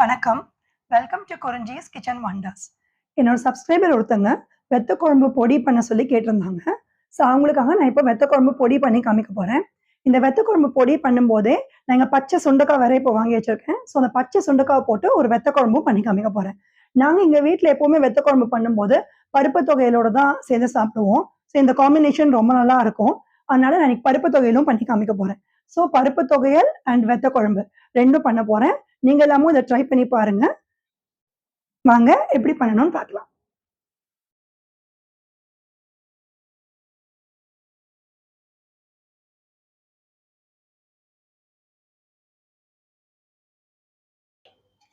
வணக்கம். Welcome to Kurinji's kitchen wonders என்னோட subscriber ஒருத்தங்க வெத்த குழம்பு பொடி பண்ண சொல்லி கேட்டிருந்தாங்க. ஸோ அவங்களுக்காக நான் இப்போ வெத்த குழம்பு பொடி பண்ணி காமிக்க போகிறேன் இந்த வெத்த குழம்பு பொடி பண்ணும்போதே நாங்கள் பச்சை சுண்டக்காய் வேற இப்போ வாங்கி வச்சிருக்கேன். ஸோ அந்த பச்சை சுண்டக்காய் போட்டு ஒரு வெத்த குழம்பும் பண்ணி காமிக்க போகிறேன் நாங்கள் எங்கள் வீட்டில் எப்போவுமே வெத்த குழம்பு பண்ணும்போது பருப்பு தொகையிலோட தான் சேர்ந்து சாப்பிடுவோம். ஸோ இந்த காம்பினேஷன் ரொம்ப நல்லா இருக்கும். அதனால நான் இன்னைக்கு பருப்பு தொகையிலும் பண்ணி காமிக்க போகிறேன் ஸோ பருப்பு தொகையல் அண்ட் வெத்த குழம்பு ரெண்டும் பண்ண போகிறேன் நீங்க எல்லாமும் இதை ட்ரை பண்ணி பாருங்க. வாங்க எப்படி பண்ணணும்னு பார்க்கலாம்.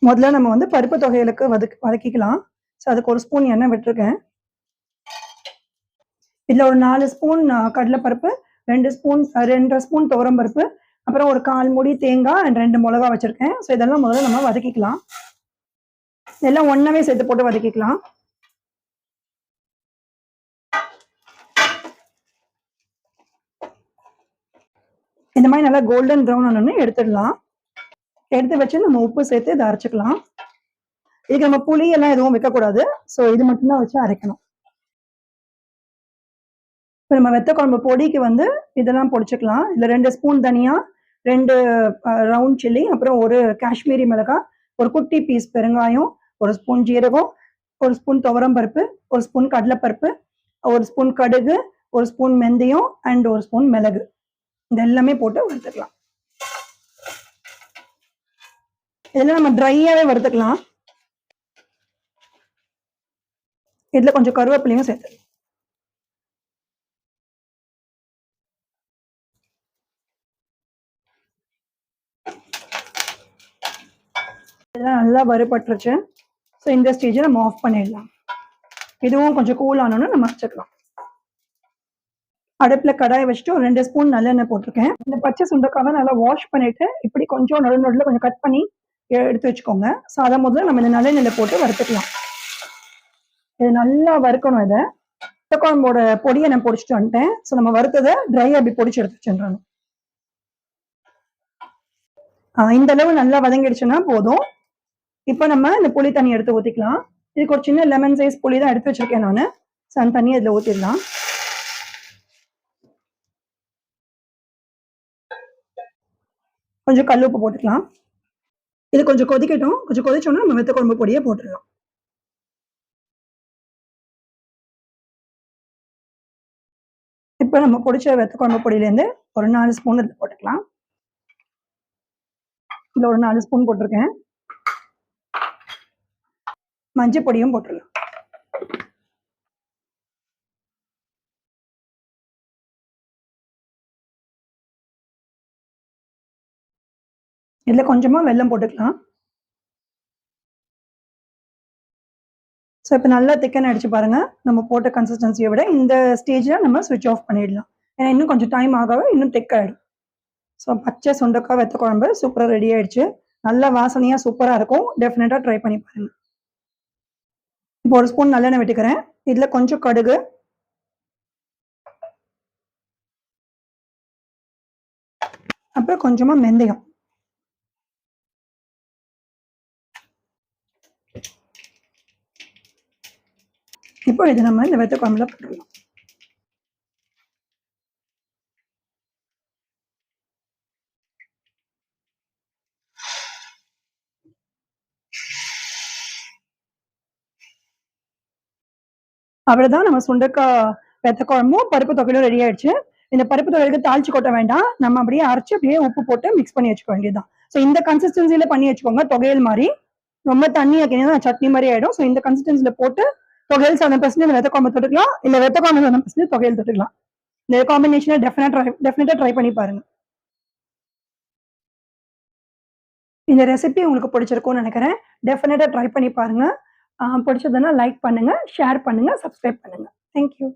முதல்ல நம்ம வந்து பருப்பு தொகைகளுக்கு வதக் வதக்கிக்கலாம். ஸோ அதுக்கு ஒரு ஸ்பூன் எண்ணெய் விட்டுருக்கேன். இதில் ஒரு நாலு ஸ்பூன் கடலைப்பருப்பு ரெண்டு ஸ்பூன் ரெண்டரை ஸ்பூன் துவரம்பருப்பு அப்புறம் ஒரு கால் மூடி தேங்காய் ரெண்டு மிளகா வச்சிருக்கேன். ஸோ இதெல்லாம் முதல்ல நம்ம வதக்கிக்கலாம். இதெல்லாம் ஒன்னாவே சேர்த்து போட்டு வதக்கிக்கலாம். இந்த மாதிரி நல்லா கோல்டன் ப்ரௌன் ஆனோன்னு எடுத்துடலாம். எடுத்து வச்சு நம்ம உப்பு சேர்த்து இதை அரைச்சிக்கலாம். இதுக்கு நம்ம புளி எல்லாம் எதுவும் வைக்கக்கூடாது. ஸோ இது மட்டும்தான் வச்சு அரைக்கணும். இப்போ நம்ம வெத்த குழம்பு பொடிக்கு வந்து இதெல்லாம் பொடிச்சுக்கலாம். இதில் ரெண்டு ஸ்பூன் தனியாக ரெண்டு ரவுண்ட் சில்லி அப்புறம் ஒரு காஷ்மீரி மிளகாய் ஒரு குட்டி பீஸ் பெருங்காயம் ஒரு ஸ்பூன் ஜீரகம் ஒரு ஸ்பூன் துவரம் பருப்பு ஒரு ஸ்பூன் கடலைப்பருப்பு ஒரு ஸ்பூன் கடுகு ஒரு ஸ்பூன் மெந்தயம் அண்ட் ஒரு ஸ்பூன் மிளகு. இது எல்லாமே போட்டு வறுத்துக்கலாம். இதெல்லாம் நம்ம ட்ரையாகவே வறுத்துக்கலாம். இதில் கொஞ்சம் கருவேப்பிலையும் சேர்த்துக்கலாம் இதெல்லாம் நல்லா வறுபட்டுருச்சு. ஸோ இந்த ஸ்டேஜில் நம்ம ஆஃப் பண்ணிடலாம். இதுவும் கொஞ்சம் கூல் ஆனோன்னு நம்ம வச்சுக்கலாம் அடுப்பில் கடாயை வச்சுட்டு ஒரு ரெண்டு ஸ்பூன் நல்லெண்ணெய் போட்டிருக்கேன். இந்த பச்சை சுண்டக்காவை நல்லா வாஷ் பண்ணிட்டு இப்படி கொஞ்சம் நடு நடுவில் கொஞ்சம் கட் பண்ணி எடுத்து வச்சுக்கோங்க. ஸோ அதை முதல்ல நம்ம இந்த நல்லெண்ணெயில் போட்டு வறுத்துக்கலாம். இது நல்லா வறுக்கணும் இதை. குழம்போட பொடியை நான் பொடிச்சிட்டு வந்துட்டேன். ஸோ நம்ம வறுத்ததை ட்ரை அப்படி பொடிச்சு எடுத்து வச்சுருந்தோம் இந்த அளவு நல்லா வதங்கிடுச்சுன்னா போதும். இப்போ நம்ம இந்த புளி தண்ணி எடுத்து ஊற்றிக்கலாம் இதுக்கு ஒரு சின்ன லெமன் சைஸ் புளி தான் எடுத்து வச்சிருக்கேன் நான். ஸோ அந்த தண்ணியை அதில் ஊற்றிடலாம் கொஞ்சம் கல் உப்பு போட்டுக்கலாம். இது கொஞ்சம் கொதிக்கட்டும். கொஞ்சம் கொதிச்சோன்னா நம்ம வெத்த குழம்பு பொடியை போட்டுடலாம். இப்போ நம்ம பொடிச்ச வெத்த குழம்பு பொடியிலேருந்து ஒரு நாலு ஸ்பூன் இதில் போட்டுக்கலாம். இதில் ஒரு நாலு ஸ்பூன் போட்டிருக்கேன். மஞ்சப்பொடியும் போட்டுடலாம். இதில் கொஞ்சமாக வெல்லம் போட்டுக்கலாம். ஸோ இப்போ நல்லா திக்கன் அடிச்சு பாருங்க. நம்ம போட்ட கன்சிஸ்டன்சியை விட இந்த ஸ்டேஜில் நம்ம சுவிட்ச் ஆஃப் பண்ணிடலாம். ஏன்னா இன்னும் கொஞ்சம் டைம் ஆகவே இன்னும் திக்காயிடும் ஸோ பச்சை சுண்டக்காய் வெத்த குழம்பு சூப்பராக ரெடி ஆயிடுச்சு. நல்ல வாசனையாக சூப்பராக இருக்கும். டெஃபினட்டாக ட்ரை பண்ணி பாருங்க. இப்போ ஒரு ஸ்பூன் நல்லெண்ணெய் வெட்டிக்கிறேன். இதில் கொஞ்சம் கடுகு. அப்புறம் கொஞ்சமாக மெந்தயம். இப்போ இது நம்ம இந்த வெத்த குழம்புல போட்டுடலாம். அவ்வளவுதான் நம்ம சுண்டக்காய் வெத்த குழம்பும் பருப்பு தொகையிலும் ரெடி ஆயிடுச்சு. இந்த பருப்பு தொகைக்கு தாளிச்சு கொட்ட வேண்டாம். நம்ம அப்படியே அரைச்சு அப்படியே உப்பு போட்டு மிக்ஸ் பண்ணி வச்சுக்க வேண்டியதுதான். ஸோ இந்த கன்சிஸ்டன்சில பண்ணி வச்சுக்கோங்க. தொகையல் மாதிரி. ரொம்ப தண்ணி ஆக்கினா சட்னி மாதிரி ஆயிடும். ஸோ இந்த கன்சிஸ்டன்சில போட்டு தொகையல் செவன் பர்சன்ட் வெத்த குழம்பு தொட்டுக்கலாம். இல்லை வெத்த குழம்பு செவன் பர்சன்ட் தொகையல் தொட்டுக்கலாம். இந்த காம்பினேஷனை டெஃபினட் டெஃபினட்டாக ட்ரை பண்ணி பாருங்க. இந்த ரெசிபி உங்களுக்கு பிடிச்சிருக்கும்னு நினைக்கிறேன். டெஃபினட்டாக ட்ரை பண்ணி பாருங்க. பிடிச்சதுன்னா லைக் பண்ணுங்கள் ஷேர் பண்ணுங்கள் சப்ஸ்கிரைப் பண்ணுங்கள் தேங்க்யூ